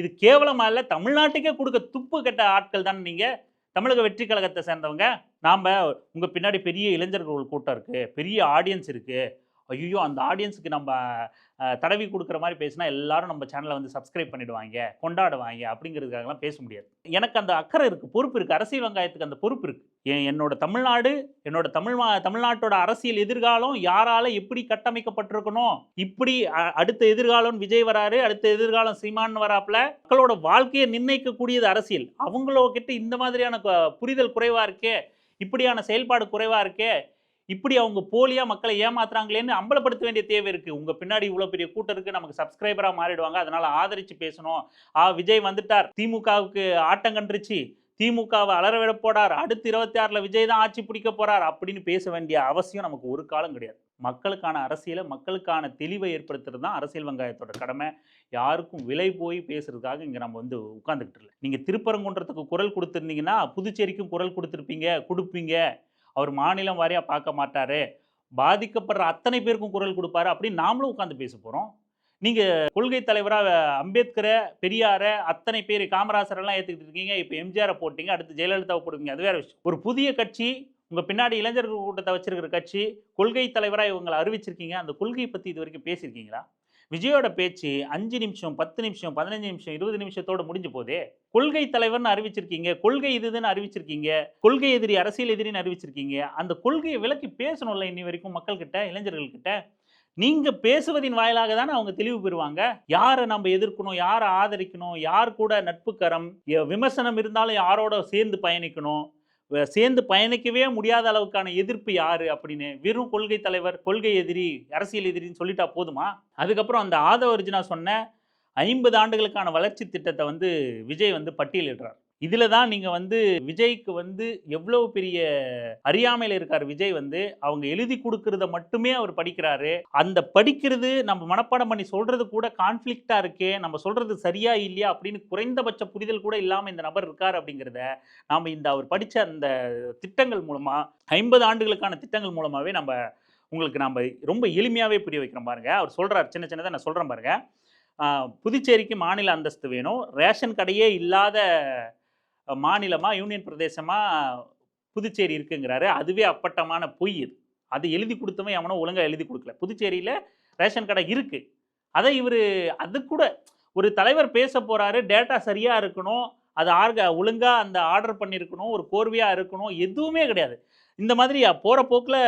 இது கேவலமாக இல்லை? தமிழ்நாட்டுக்கே கொடுக்க துப்பு கெட்ட ஆட்கள் தானே நீங்கள் தமிழக வெற்றி கழகத்தை சேர்ந்தவங்க. நாம் உங்கள் பின்னாடி பெரிய இளைஞர்கள் கூட்டம் இருக்குது பெரிய ஆடியன்ஸ் இருக்குது ஐயோ அந்த ஆடியன்ஸுக்கு நம்ம தடவி கொடுக்குற மாதிரி பேசினா எல்லாரும் நம்ம சேனலை வந்து சப்ஸ்கிரைப் பண்ணிடுவாங்க கொண்டாடுவாங்க அப்படிங்கிறதுக்காகலாம் பேச முடியாது. எனக்கு அந்த அக்கறை இருக்குது பொறுப்பு இருக்குது அரசியல் வெங்காயத்துக்கு அந்த பொறுப்பு இருக்குது என்னோட தமிழ்நாடு என்னோட தமிழ் தமிழ்நாட்டோட அரசியல் எதிர்காலம் யாரால எப்படி கட்டமைக்கப்பட்டிருக்கணும்? இப்படி அடுத்த எதிர்காலம் விஜய் வராரு அடுத்த எதிர்காலம் சீமான் வராப்புல மக்களோட வாழ்க்கையை நிர்ணயிக்கக்கூடியது அரசியல். அவங்களோ கிட்ட இந்த மாதிரியான புரிதல் குறைவாக இருக்கே இப்படியான செயல்பாடு குறைவாக இருக்கே இப்படி அவங்க போலியாக மக்களை ஏமாத்துறாங்களேன்னு அம்பலப்படுத்த வேண்டிய தேவை இருக்குது உங்கள் பின்னாடி இவ்வளோ பெரிய கூட்டம் இருக்குது நமக்கு சப்ஸ்கிரைபராக மாறிடுவாங்க. அதனால் ஆதரித்து பேசணும். ஆ விஜய் வந்துட்டார். திமுகவுக்கு ஆட்டம் கண்டுருச்சு திமுகவை அலற போடார் அடுத்து இருபத்தி ஆறில் விஜய் தான் ஆட்சி பிடிக்க போறார் அப்படின்னு பேச வேண்டிய அவசியம் நமக்கு ஒரு காலம் கிடையாது. மக்களுக்கான அரசியலை மக்களுக்கான தெளிவை ஏற்படுத்துறது தான் அரசியல் வெங்காயத்தோட கடமை. யாருக்கும் விலை போய் பேசுறதுக்காக இங்கே நம்ம வந்து உட்காந்துக்கிட்டு இல்லை. நீங்கள் திருப்பரங்குன்றத்துக்கு குரல் கொடுத்துருந்தீங்கன்னா புதுச்சேரிக்கும் குரல் கொடுத்துருப்பீங்க கொடுப்பீங்க. அவர் மாநிலம் வாரியாக பார்க்க மாட்டார் பாதிக்கப்படுற அத்தனை பேருக்கும் குரல் கொடுப்பாரு அப்படின்னு நாமளும் உட்காந்து பேச போகிறோம் நீங்கள் கொள்கை தலைவராக அம்பேத்கரை பெரியாரை அத்தனை பேர் காமராசரெல்லாம் ஏற்றுக்கிட்டு இருக்கீங்க. இப்போ எம்ஜிஆரை போட்டீங்க அடுத்து ஜெயலலிதாவை போடுவீங்க. அது வேற விஷயம். ஒரு புதிய கட்சி உங்கள் பின்னாடி இளைஞர்கள் கூட்டத்தை வச்சிருக்கிற கட்சி கொள்கை தலைவராக இவங்களை அறிவிச்சிருக்கீங்க. அந்த கொள்கையை பற்றி இது வரைக்கும் பேசியிருக்கீங்களா? விஜயோட பேச்சு அஞ்சு நிமிஷம் பத்து நிமிஷம் பதினஞ்சு நிமிஷம் இருபது நிமிஷத்தோடு முடிஞ்சு போதே கொள்கை தலைவர்னு அறிவிச்சிருக்கீங்க கொள்கை இதுன்னு அறிவிச்சிருக்கீங்க கொள்கை எதிரி அரசியல் எதிரின்னு அறிவிச்சிருக்கீங்க அந்த கொள்கையை விலக்கி பேசணும்ல இன்னி வரைக்கும் மக்கள்கிட்ட இளைஞர்கள்கிட்ட? நீங்க பேசுவதின் வாயிலாக தானே அவங்க தெளிவு பெறுவாங்க? யாரை நம்ம எதிர்க்கணும் யாரை ஆதரிக்கணும் யார் கூட நட்புக்கரம் விமர்சனம் இருந்தாலும் யாரோட சேர்ந்து பயணிக்கணும்? சேர்ந்து பயணிக்கவே முடியாத அளவுக்கான எதிர்ப்பு யாரு அப்படின்னு? வெறும் கொள்கை தலைவர் கொள்கை எதிரி அரசியல் எதிரின்னு சொல்லிட்டா போதுமா? அதுக்கப்புறம் அந்த ஆதவ அர்ஜுனா சொன்ன ஐம்பது ஆண்டுகளுக்கான வளர்ச்சி திட்டத்தை வந்து விஜய் வந்து பட்டியலிடுறார். இதில் தான் நீங்கள் வந்து விஜய்க்கு வந்து எவ்வளவு பெரிய அறியாமையில் இருக்கார் விஜய் வந்து அவங்க எழுதி கொடுக்கறத மட்டுமே அவர் படிக்கிறாரு. அந்த படிக்கிறது நம்ம மனப்பாடம் பண்ணி சொல்கிறது கூட கான்ஃப்ளிக்டாக இருக்கே நம்ம சொல்கிறது சரியா இல்லையா அப்படின்னு குறைந்தபட்ச புரிதல் கூட இல்லாமல் இந்த நபர் இருக்கார் அப்படிங்கிறத நாம் இந்த அவர் படித்த அந்த திட்டங்கள் மூலமாக ஐம்பது ஆண்டுகளுக்கான திட்டங்கள் மூலமாகவே நம்ம உங்களுக்கு நம்ம ரொம்ப எளிமையாகவே புரிய வைக்கிறோம் பாருங்கள் அவர் சொல்கிறார் சின்ன சின்னதாக நான் சொல்கிறேன் பாருங்கள் புதுச்சேரிக்கு மாநில அந்தஸ்து வேணும். ரேஷன் கடையே இல்லாத மாநிலமாக யூனியன் பிரதேசமாக புதுச்சேரி இருக்குங்கிறாரு. அதுவே அப்பட்டமான பொய் இது. அது எழுதி கொடுத்தவன் எவனோ ஒழுங்காக எழுதி கொடுக்கல. புதுச்சேரியில் ரேஷன் கடை இருக்குது அதை இவர் அது கூட ஒரு தலைவர் பேச போகிறாரு டேட்டா சரியாக இருக்கணும் அது ஆர்க ஒழுங்காக அந்த ஆர்டர் பண்ணியிருக்கணும் ஒரு கோர்வையாக இருக்கணும் எதுவுமே கிடையாது. இந்த மாதிரி போகிற போக்கில்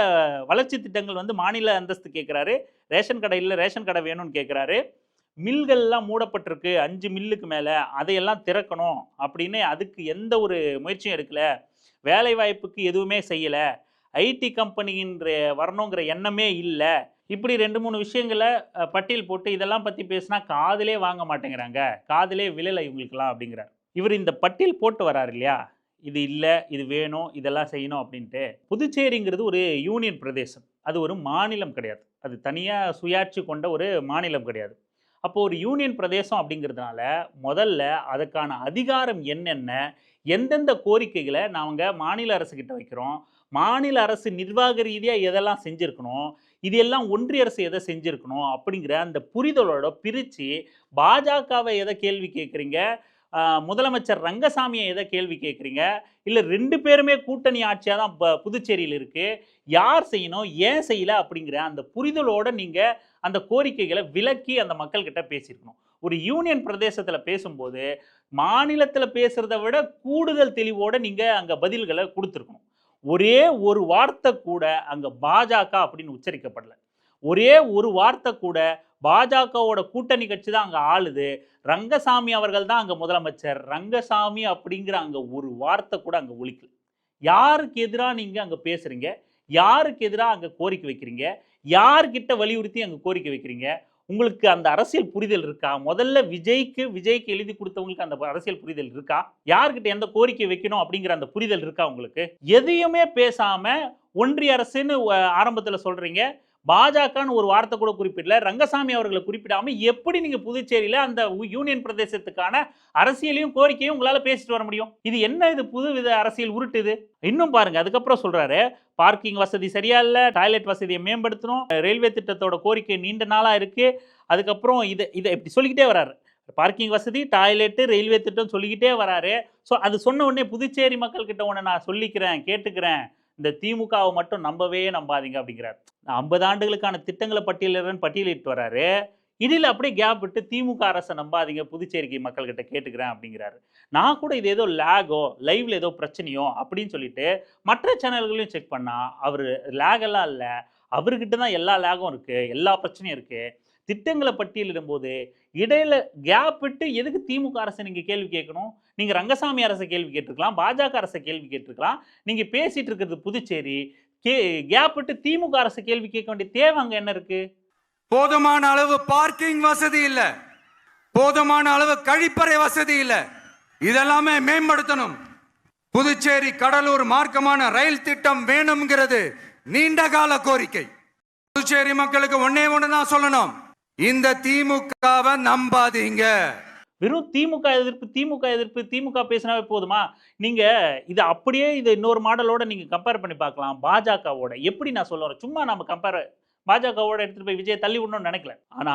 வளர்ச்சி திட்டங்கள் வந்து மாநில அந்தஸ்து கேட்குறாரு ரேஷன் கடை இல்லை ரேஷன் கடை வேணும்னு கேட்குறாரு மில்கள்லாம் மூடப்பட்டிருக்கு அஞ்சு மில்லுக்கு மேலே அதையெல்லாம் திறக்கணும் அப்படின்னு அதுக்கு எந்த ஒரு முயற்சியும் எடுக்கலை. வேலைவாய்ப்புக்கு எதுவுமே செய்யலை. ஐடி கம்பெனின்ற வரணுங்கிற எண்ணமே இல்லை. இப்படி ரெண்டு மூணு விஷயங்களை பட்டியல் போட்டு இதெல்லாம் பற்றி பேசினா காதிலே வாங்க மாட்டேங்கிறாங்க. காதிலே விழலை இவங்களுக்கெல்லாம் அப்படிங்கிறார். இவர் இந்த பட்டியல் போட்டு வராரு இல்லையா? இது இல்லை இது வேணும் இதெல்லாம் செய்யணும் அப்படின்ட்டு. புதுச்சேரிங்கிறது ஒரு யூனியன் பிரதேசம். அது ஒரு மாநிலம் கிடையாது. அது தனியாக சுயாட்சி கொண்ட ஒரு மாநிலம் கிடையாது. அப்போ ஒரு யூனியன் பிரதேசம் அப்படிங்கிறதுனால முதல்ல அதுக்கான அதிகாரம் என்னென்ன எந்தெந்த கோரிக்கைகளை நாங்கள் மாநில அரசுக்கிட்ட வைக்கிறோம் மாநில அரசு நிர்வாக ரீதியாக எதெல்லாம் செஞ்சுருக்கணும் இது எல்லாம் ஒன்றிய அரசு எதை செஞ்சுருக்கணும் அப்படிங்கிற அந்த புரிதலோட பிரித்து பாஜகவை எதை கேள்வி கேட்குறீங்க? முதலமைச்சர் ரங்கசாமியை எதை கேள்வி கேட்குறீங்க? இல்லை ரெண்டு பேருமே கூட்டணி ஆட்சியாக தான் இப்போ புதுச்சேரியில் இருக்குது யார் செய்யணும் ஏன் செய்யலை அப்படிங்கிற அந்த புரிதலோட நீங்கள் அந்த கோரிக்கைகளை விலக்கி அந்த மக்கள்கிட்ட பேசியிருக்கணும். ஒரு யூனியன் பிரதேசத்தில் பேசும்போது மாநிலத்தில் பேசுகிறத விட கூடுதல் தெளிவோடு நீங்கள் அங்கே பதில்களை கொடுத்துருக்கணும். ஒரே ஒரு வார்த்தை கூட அங்கே பாஜக அப்படின்னு உச்சரிக்கப்படலை. ஒரே ஒரு வார்த்தை கூட பாஜகவோட கூட்டணி கட்சி தான் அங்கே ஆளுது. ரங்கசாமி அவர்கள் தான் அங்கே முதலமைச்சர். ரங்கசாமி அப்படிங்கிற அங்கே ஒரு வார்த்தை கூட அங்கே ஒழிக்கல யாருக்கு எதிராக நீங்கள் அங்கே பேசுகிறீங்க யாருக்கு எதிராக அங்கே கோரிக்கை வைக்கிறீங்க? யார்கிட்ட வலியுறுத்தி அங்கே கோரிக்கை வைக்கிறீங்க? உங்களுக்கு அந்த அரசியல் புரிதல் இருக்கா? முதல்ல விஜய்க்கு விஜய்க்கு எழுதி கொடுத்தவங்களுக்கு அந்த அரசியல் புரிதல் இருக்கா? யார்கிட்ட எந்த கோரிக்கை வைக்கணும் அப்படிங்கிற அந்த புரிதல் இருக்கா உங்களுக்கு? எதையுமே பேசாம ஒன்றிய அரசுன்னு ஆரம்பத்தில் சொல்கிறீங்க சொல்றீங்க. பாஜகன்னு ஒரு வார்த்தை கூட குறிப்பிடல. ரங்கசாமி அவர்களை குறிப்பிடாம எப்படி நீங்கள் புதுச்சேரியில் அந்த யூனியன் பிரதேசத்துக்கான அரசியலையும் கோரிக்கையும் உங்களால் பேசிட்டு வர முடியும்? இது என்ன இது புது வித அரசியல் உருட்டுது இன்னும் பாருங்க அதுக்கப்புறம் சொல்றாரு பார்க்கிங் வசதி சரியா இல்லை டாய்லெட் வசதியை மேம்படுத்தணும் ரயில்வே திட்டத்தோட கோரிக்கை நீண்ட நாளாக இருக்கு அதுக்கப்புறம் இதை இதை இப்படி சொல்லிக்கிட்டே வராரு. பார்க்கிங் வசதி டாய்லெட்டு ரயில்வே திட்டம் சொல்லிக்கிட்டே வராரு. ஸோ அது சொன்ன உடனே புதுச்சேரி மக்கள்கிட்ட ஒன்று நான் சொல்லிக்கிறேன் கேட்டுக்கிறேன். இந்த திமுகவை மட்டும் நம்பவே நம்பாதீங்க அப்படிங்கிறார். ஐம்பது ஆண்டுகளுக்கான திட்டங்களை பட்டியலிடுறேன்னு பட்டியலிட்டு வர்றாரு. இதில் அப்படியே கேப் விட்டு திமுக அரசை நம்பாதீங்க புதுச்சேரிக்கு மக்கள்கிட்ட கேட்டுக்கிறேன் அப்படிங்கிறாரு. நான் கூட இது ஏதோ லேகோ லைவ்ல ஏதோ பிரச்சனையோ அப்படின்னு சொல்லிட்டு மற்ற சேனல்களையும் செக் பண்ணால் அவர் லேக் எல்லாம் இல்லை. அவர்கிட்ட தான் எல்லா லேகும் இருக்குது எல்லா பிரச்சனையும் இருக்குது திட்டங்களை பட்டியலிடும்போது இடையில கேப் விட்டு எதுக்கு திமுக அரசை நீங்கள் கேள்வி கேட்கணும்? நீங்கள் ரங்கசாமி அரசை கேள்வி கேட்டிருக்கலாம் பாஜக அரசை கேள்வி கேட்டிருக்கலாம். நீங்கள் பேசிட்டு இருக்கிறது புதுச்சேரி. கே கேப் விட்டு திமுக அரசு கேள்வி கேட்க வேண்டிய தேவை அங்கே என்ன இருக்கு? போதுமான அளவு பார்க்கிங் வசதி இல்லை. போதுமான அளவு கழிப்பறை வசதி இல்லை. இதெல்லாமே மேம்படுத்தணும். புதுச்சேரி கடலூர் மார்க்கமான ரயில் திட்டம் வேணுங்கிறது நீண்ட கால கோரிக்கை. புதுச்சேரி மக்களுக்கு ஒன்னே ஒன்று தான் சொல்லணும். இந்த திமுகவை நம்பாதீங்க. வெறும் திமுக எதிர்ப்பு திமுக எதிர்ப்பு திமுக பேசினாவே போதுமா? நீங்க இது அப்படியே இது இன்னொரு மாடலோட நீங்க கம்பேர் பண்ணி பார்க்கலாம். பாஜகவோட. எப்படி நான் சொல்ல வரேன்? சும்மா நம்ம கம்பேர் பாஜகவோட எடுத்துட்டு போய் விஜய் தள்ளி விடணும்னு நினைக்கல. ஆனா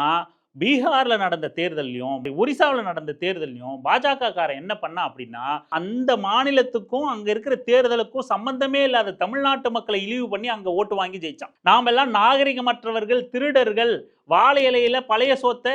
பீகாரில் நடந்த தேர்தல்லையும் ஒரிசாவில் நடந்த தேர்தல்லையும் பாஜக காரன் என்ன பண்ணா அப்படின்னா அந்த மாநிலத்துக்கும் அங்கே இருக்கிற தேர்தலுக்கும் சம்பந்தமே இல்லாத தமிழ்நாட்டு மக்களை இழிவு பண்ணி அங்கே ஓட்டு வாங்கி ஜெயிச்சான். நாமெல்லாம் நாகரிகமற்றவர்கள் திருடர்கள் வாழை இலையில பழைய சோத்தை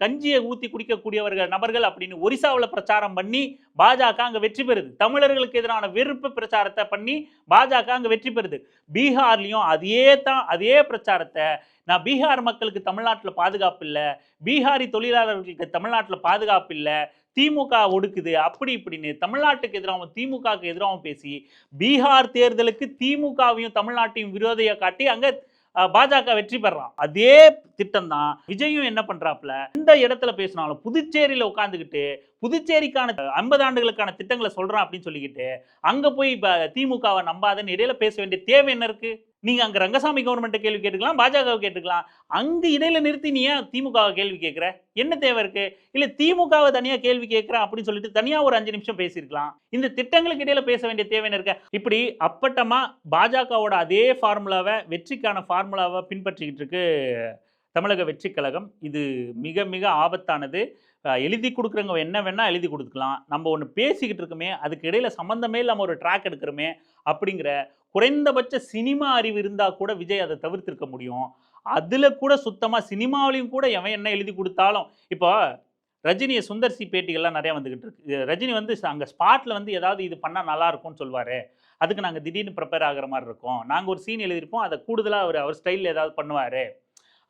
கஞ்சியை ஊற்றி குடிக்கக்கூடியவர்கள் நபர்கள் அப்படின்னு ஒரிசாவில் பிரச்சாரம் பண்ணி பாஜக அங்கே வெற்றி பெறுது. தமிழர்களுக்கு எதிரான வெறுப்பு பிரச்சாரத்தை பண்ணி பாஜக அங்கே வெற்றி பெறுது. பீகார்லேயும் அதே தான் அதே பிரச்சாரத்தை நான் பீகார் மக்களுக்கு தமிழ்நாட்டில் பாதுகாப்பு இல்லை பீகாரி தொழிலாளர்களுக்கு தமிழ்நாட்டில் பாதுகாப்பு இல்லை திமுக ஒடுக்குது அப்படி இப்படின்னு தமிழ்நாட்டுக்கு எதிராகவும் திமுகவுக்கு எதிராகவும் பேசி பீகார் தேர்தலுக்கு திமுகவையும் தமிழ்நாட்டையும் விரோதையை காட்டி அங்க அஹ், பாஜக வெற்றி பெறான். அதே திட்டம் தான் விஜயும் என்ன பண்றாப்புல இந்த இடத்துல பேசினாலும் புதுச்சேரியில உட்காந்துக்கிட்டு புதுச்சேரிக்கான ஐம்பது ஆண்டுகளுக்கான திட்டங்களை சொல்றான் அப்படின்னு சொல்லிக்கிட்டு அங்க போய் இப்ப திமுகவை நம்பாதன்னு இடையில பேச வேண்டிய தேவை என்ன இருக்கு? நீங்கள் அங்கே ரங்கசாமி கவர்மெண்ட்டை கேள்வி கேட்டுக்கலாம் பாஜகவை கேட்டுக்கலாம். அங்கே இடையில நிறுத்தி நீ ஏன் திமுகவை கேள்வி கேட்குற? என்ன தேவை இருக்குது இல்லை திமுகவை தனியாக கேள்வி கேட்குறேன் அப்படின்னு சொல்லிட்டு தனியாக ஒரு அஞ்சு நிமிஷம் பேசியிருக்கலாம். இந்த திட்டங்களுக்கு இடையில பேச வேண்டிய தேவை என்ன இருக்க? இப்படி அப்பட்டமாக பாஜகவோட அதே ஃபார்முலாவை வெற்றிக்கான ஃபார்முலாவை பின்பற்றிக்கிட்டு இருக்கு தமிழக வெற்றி கழகம். இது மிக மிக ஆபத்தானது. எழுதி கொடுக்குறவங்க என்ன வேணால் எழுதி கொடுத்துக்கலாம். நம்ம ஒன்று பேசிக்கிட்டு இருக்கோமே அதுக்கு இடையில் சம்மந்தமே இல்லாமல் ஒரு ட்ராக் எடுக்கிறோமே அப்படிங்கிற குறைந்தபட்ச சினிமா அறிவு இருந்தால் கூட விஜய் அதை தவிர்த்திருக்க முடியும். அதில் கூட சுத்தமாக சினிமாவிலையும் கூட எவன் என்ன எழுதி கொடுத்தாலும் இப்போ ரஜினியை சுந்தர்சி பேட்டிகள்லாம் நிறையா வந்துக்கிட்டு இருக்கு. ரஜினி வந்து அங்கே ஸ்பாட்டில் வந்து ஏதாவது இது பண்ணால் நல்லா இருக்கும்னு சொல்லுவார். அதுக்கு நாங்கள் திடீர்னு ப்ரிப்பேர் ஆகுற மாதிரி இருக்கோம். நாங்கள் ஒரு சீன் எழுதியிருப்போம் அதை கூடுதலாக அவர் அவர் ஸ்டைலில் ஏதாவது பண்ணுவார்.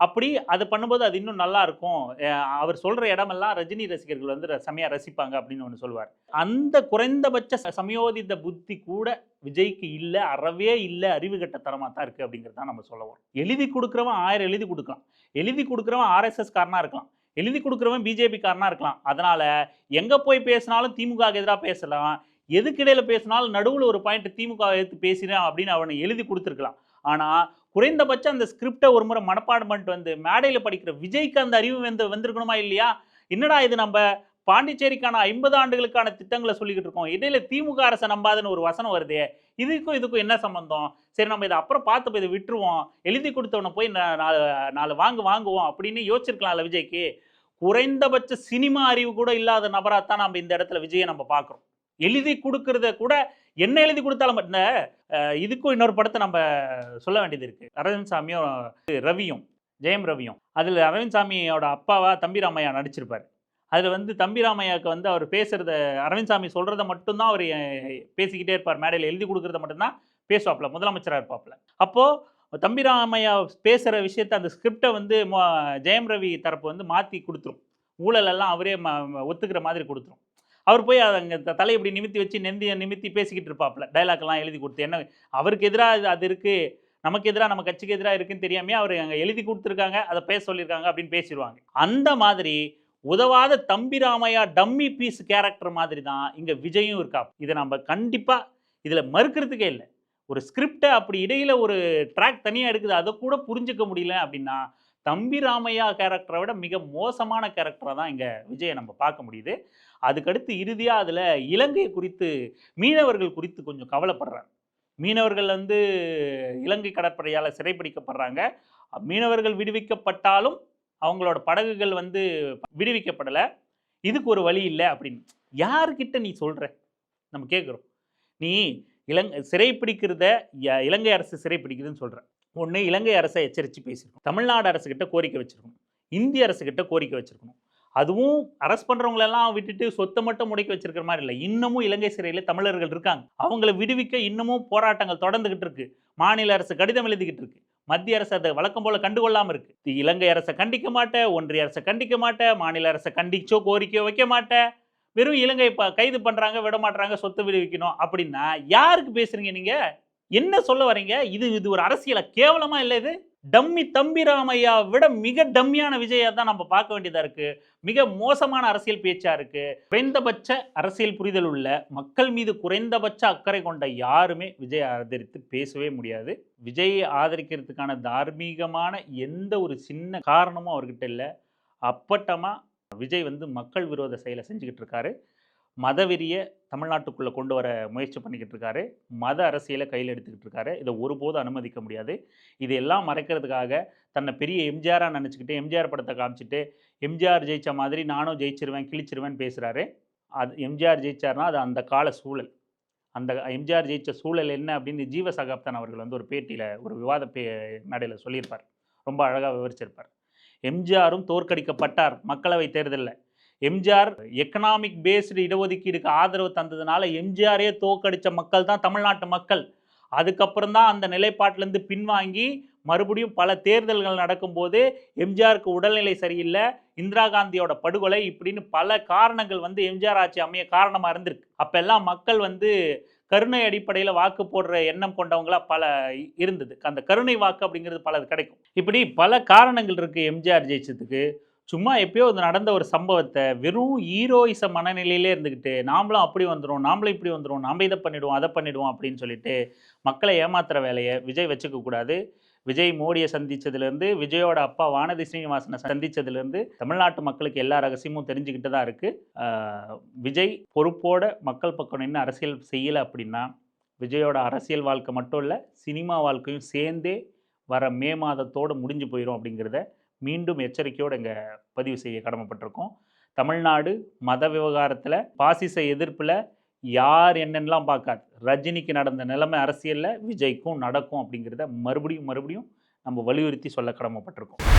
அப்படி அது பண்ணும்போது அது இன்னும் நல்லா இருக்கும். அவர் சொல்கிற இடமெல்லாம் ரஜினி ரசிகர்கள் வந்து செமையாக ரசிப்பாங்க அப்படின்னு ஒன்று சொல்லுவார். அந்த குறைந்தபட்ச சமயோதித புத்தி கூட விஜய்க்கு இல்லை அறவே இல்லை அறிவு கட்ட தரமாக தான் இருக்குது அப்படிங்கிறது தான் நம்ம சொல்லுவோம் எழுதி கொடுக்குறவன் ஆயிரம் எழுதி கொடுக்கலாம். எழுதி கொடுக்குறவன் ஆர்எஸ்எஸ் காரனாக இருக்கலாம். எழுதி கொடுக்குறவன் பிஜேபி காரனாக இருக்கலாம். அதனால் எங்கே போய் பேசினாலும் திமுக எதிராக பேசலாம். எதுக்கு பேசினாலும் நடுவில் ஒரு பாயிண்ட் திமுக எடுத்து பேசினேன் அப்படின்னு அவனை எழுதி கொடுத்துருக்கலாம். ஆனால் குறைந்தபட்சம் அந்த ஸ்கிரிப்டை ஒரு முறை மனப்பாடம் பண்ணிட்டு வந்து மேடையில் படிக்கிற விஜய்க்கு அந்த அறிவு வந்து வந்திருக்கணுமா இல்லையா? என்னடா இது நம்ம பாண்டிச்சேரிக்கான ஐம்பது ஆண்டுகளுக்கான திட்டங்களை சொல்லிக்கிட்டு இருக்கோம். இடையில திமுக அரசை நம்பாதுன்னு ஒரு வசனம் வருதே. இதுக்கும் இதுக்கும் என்ன சம்பந்தம்? சரி நம்ம இதை அப்புறம் பார்த்து போய் இதை விட்டுருவோம். எழுதி கொடுத்தவனை போய் நாலு நாலு வாங்கு வாங்குவோம் அப்படின்னு யோசிச்சிருக்கலாம்ல விஜய்க்கு. குறைந்தபட்ச சினிமா அறிவு கூட இல்லாத நபராக தான் நம்ம இந்த இடத்துல விஜயை நம்ம பார்க்குறோம். எழுதி கொடுக்கறத கூட என்ன எழுதி கொடுத்தாலும் இந்த இதுக்கும் இன்னொரு படத்தை நம்ம சொல்ல வேண்டியது இருக்கு. அரவிந்த் சாமியும் ரவியும் ஜெயம் ரவியும். அதில் அரவிந்த் சாமியோட அப்பாவா தம்பிராமையா நடிச்சிருப்பார். அதில் வந்து தம்பிராமையாவுக்கு வந்து அவர் பேசுகிறத அரவிந்த் சாமி சொல்கிறத மட்டும்தான் அவர் பேசிக்கிட்டே இருப்பார். மேடையில் எழுதி கொடுக்கறத மட்டும்தான் பேசுவாப்பில் முதலமைச்சராக இருப்பாப்பில். அப்போது தம்பிராமையா பேசுகிற விஷயத்த அந்த ஸ்கிரிப்டை வந்து ஜெயம் ரவி தரப்பு வந்து மாற்றி கொடுத்துரும். ஊழலெல்லாம் அவரே ம- ஒத்துக்கிற மாதிரி கொடுத்துரும். அவர் போய் அங்கே தலை இப்படி நிமித்தி வச்சு நெந்தி நிமித்தி பேசிக்கிட்டு இருப்பாப்ல டைலாக்லாம் எழுதி கொடுத்து. என்ன அவருக்கு எதிராக அது இருக்குது நமக்கு எதிராக நம்ம கட்சிக்கு எதிராக இருக்குன்னு தெரியாமே அவர் அங்கே எழுதி கொடுத்துருக்காங்க அதை பேச சொல்லியிருக்காங்க அப்படின்னு பேசிடுவாங்க அந்த மாதிரி உதவாத தம்பி ராமையா டம்மி பீஸ் கேரக்டர் மாதிரி தான் இங்கே விஜயும் இருக்கா. இதை நம்ம கண்டிப்பாக இதில் மறுக்கிறதுக்கே இல்லை. ஒரு ஸ்கிரிப்டை அப்படி இடையில் ஒரு ட்ராக் தனியாக எடுக்குது. அதை கூட புரிஞ்சுக்க முடியல அப்படின்னா தம்பி ராமையா கேரக்டரை விட மிக மோசமான கேரக்டரை தான் இங்கே விஜயை நம்ம பார்க்க முடியுது. அதுக்கடுத்து இறுதியாக அதில் இலங்கை குறித்து மீனவர்கள் குறித்து கொஞ்சம் கவலைப்படுறாங்க. மீனவர்கள் வந்து இலங்கை கடற்படையால் சிறைப்பிடிக்கப்படுறாங்க மீனவர்கள் விடுவிக்கப்பட்டாலும் அவங்களோட படகுகள் வந்து விடுவிக்கப்படலை. இதுக்கு ஒரு வழி இல்லை அப்படின்னு. யார்கிட்ட நீ சொல்கிற நம்ம கேட்குறோம் நீ இலங் சிறைப்பிடிக்கிறத ய- இலங்கை அரசு சிறைப்பிடிக்குதுன்னு சொல்கிற ஒன்று இலங்கை அரசை எச்சரித்து பேசியிருக்கணும் தமிழ்நாடு அரசுக்கிட்ட கோரிக்கை வச்சுருக்கணும். இந்திய அரசுக்கிட்ட கோரிக்கை வச்சுருக்கணும். அதுவும் அரெஸ்ட் பண்ணுறவங்களெல்லாம் விட்டுட்டு சொத்தை மட்டும் முடக்கி வச்சிருக்கிற மாதிரி இல்லை. இன்னமும் இலங்கை சிறையில் தமிழர்கள் இருக்காங்க. அவங்கள விடுவிக்க இன்னமும் போராட்டங்கள் தொடர்ந்துகிட்டு இருக்கு. மாநில அரசு கடிதம் எழுதிக்கிட்டு இருக்கு. மத்திய அரசு அதை வழக்கம் போல கண்டுகொள்ளாமல் இருக்கு. இலங்கை அரசை கண்டிக்க மாட்டேன் ஒன்றிய அரசை கண்டிக்க மாட்டேன் மாநில அரசை கண்டிச்சோ கோரிக்கையோ வைக்க மாட்டேன் வெறும் இலங்கை ப கைது பண்ணுறாங்க விட மாட்டுறாங்க சொத்து விடுவிக்கணும் அப்படின்னா யாருக்கு பேசுறீங்க நீங்கள் என்ன சொல்ல வரீங்க? இது இது ஒரு அரசியல? கேவலமா இல்லை இது? டம்மி தம்பிராமையா விட மிக டம்மியான விஜயா தான் நம்ம பார்க்க வேண்டியதா இருக்கு. மிக மோசமான அரசியல் பேச்சா இருக்கு. குறைந்தபட்ச அரசியல் புரிதல் உள்ள மக்கள் மீது குறைந்தபட்ச அக்கறை கொண்ட யாருமே விஜய் ஆதரித்து பேசவே முடியாது. விஜயை ஆதரிக்கிறதுக்கான தார்மீகமான எந்த ஒரு சின்ன காரணமும் அவர்கிட்ட இல்லை. அப்பட்டமா விஜய் வந்து மக்கள் விரோத செயலை செஞ்சுக்கிட்டு இருக்காரு. மதவெறிய தமிழ்நாட்டுக்குள்ளே கொண்டு வர முயற்சி பண்ணிக்கிட்டு இருக்காரு. மத அரசியலை கையில் எடுத்துக்கிட்டு இருக்காரு. இதை ஒருபோதும் அனுமதிக்க முடியாது. இதையெல்லாம் மறைக்கிறதுக்காக தன்னை பெரிய எம்ஜிஆராக நினச்சிக்கிட்டு எம்ஜிஆர் படத்தை காமிச்சிட்டு எம்ஜிஆர் ஜெயிச்ச மாதிரி நானும் ஜெயிச்சிருவேன் கிழிச்சிருவேன் பேசுகிறாரு அது எம்ஜிஆர் ஜெயிச்சார்னா அது அந்த கால சூழல். அந்த எம்ஜிஆர் ஜெயிச்ச சூழல் என்ன அப்படின்னு ஜீவ சகாப்தன் அவர்கள் வந்து ஒரு பேட்டியில் ஒரு விவாத பே மேடையில் சொல்லியிருப்பார். ரொம்ப அழகாக விவரிச்சிருப்பார். எம்ஜிஆரும் தோற்கடிக்கப்பட்டார் மக்களவை தேர்தலில். எம்ஜிஆர் எக்கனாமிக் பேஸ்டு இடஒதுக்கீடுக்கு ஆதரவு தந்ததுனால எம்ஜிஆரே தோக்கடித்த மக்கள் தான் தமிழ்நாட்டு மக்கள். அதுக்கப்புறம் தான் அந்த நிலைப்பாட்டிலேருந்து பின்வாங்கி மறுபடியும் பல தேர்தல்கள் நடக்கும்போது எம்ஜிஆருக்கு உடல்நிலை சரியில்லை இந்திரா காந்தியோட படுகொலை இப்படின்னு பல காரணங்கள் வந்து எம்ஜிஆர் ஆட்சி அமைய காரணமாக இருந்திருக்கு. அப்போல்லாம் மக்கள் வந்து கருணை அடிப்படையில் வாக்கு போடுற எண்ணம் கொண்டவங்களா பல இருந்தது. அந்த கருணை வாக்கு அப்படிங்கிறது பல கிடைக்கும். இப்படி பல காரணங்கள் இருக்குது எம்ஜிஆர் ஜெயிச்சதுக்கு. சும்மா எப்பயோ இது நடந்த ஒரு சம்பவத்தை வெறும் ஹீரோயிச மனநிலையிலே இருந்துக்கிட்டு நாமளும் அப்படி வந்துடும் நாமளும் இப்படி வந்துடும் நாம் இதை பண்ணிவிடுவோம் அதை பண்ணிவிடுவோம் அப்படின்னு சொல்லிட்டு மக்களை ஏமாத்துற வேலையை விஜய் வச்சுக்கக்கூடாது விஜய் மோடியை சந்திச்சதுலேருந்து விஜயோட அப்பா வானதி ஸ்ரீனிவாசனை சந்தித்ததுலேருந்து தமிழ்நாட்டு மக்களுக்கு எல்லா ரகசியமும் தெரிஞ்சுக்கிட்டு தான் இருக்குது விஜய் பொறுப்போட மக்கள் பக்கம் நின்று அரசியல் செய்யலை அப்படின்னா விஜயோட அரசியல் வாழ்க்கை மட்டும் இல்லை சினிமா வாழ்க்கையும் சேர்ந்தே வர மே மாதத்தோடு முடிஞ்சு போயிடும் அப்படிங்கிறத மீண்டும் எச்சரிக்கையோடு இங்கே பதிவு செய்ய கடமைப்பட்டிருக்கோம். தமிழ்நாடு மத விவகாரத்தில் பாசிச எதிர்ப்பில் யார் என்னென்னலாம் பார்க்காது. ரஜினிக்கு நடந்த நிலைமை அரசியலில் விஜய்க்கும் நடக்கும் அப்படிங்கிறத மறுபடியும் மறுபடியும் நம்ம வலியுறுத்தி சொல்ல கடமைப்பட்டிருக்கோம்.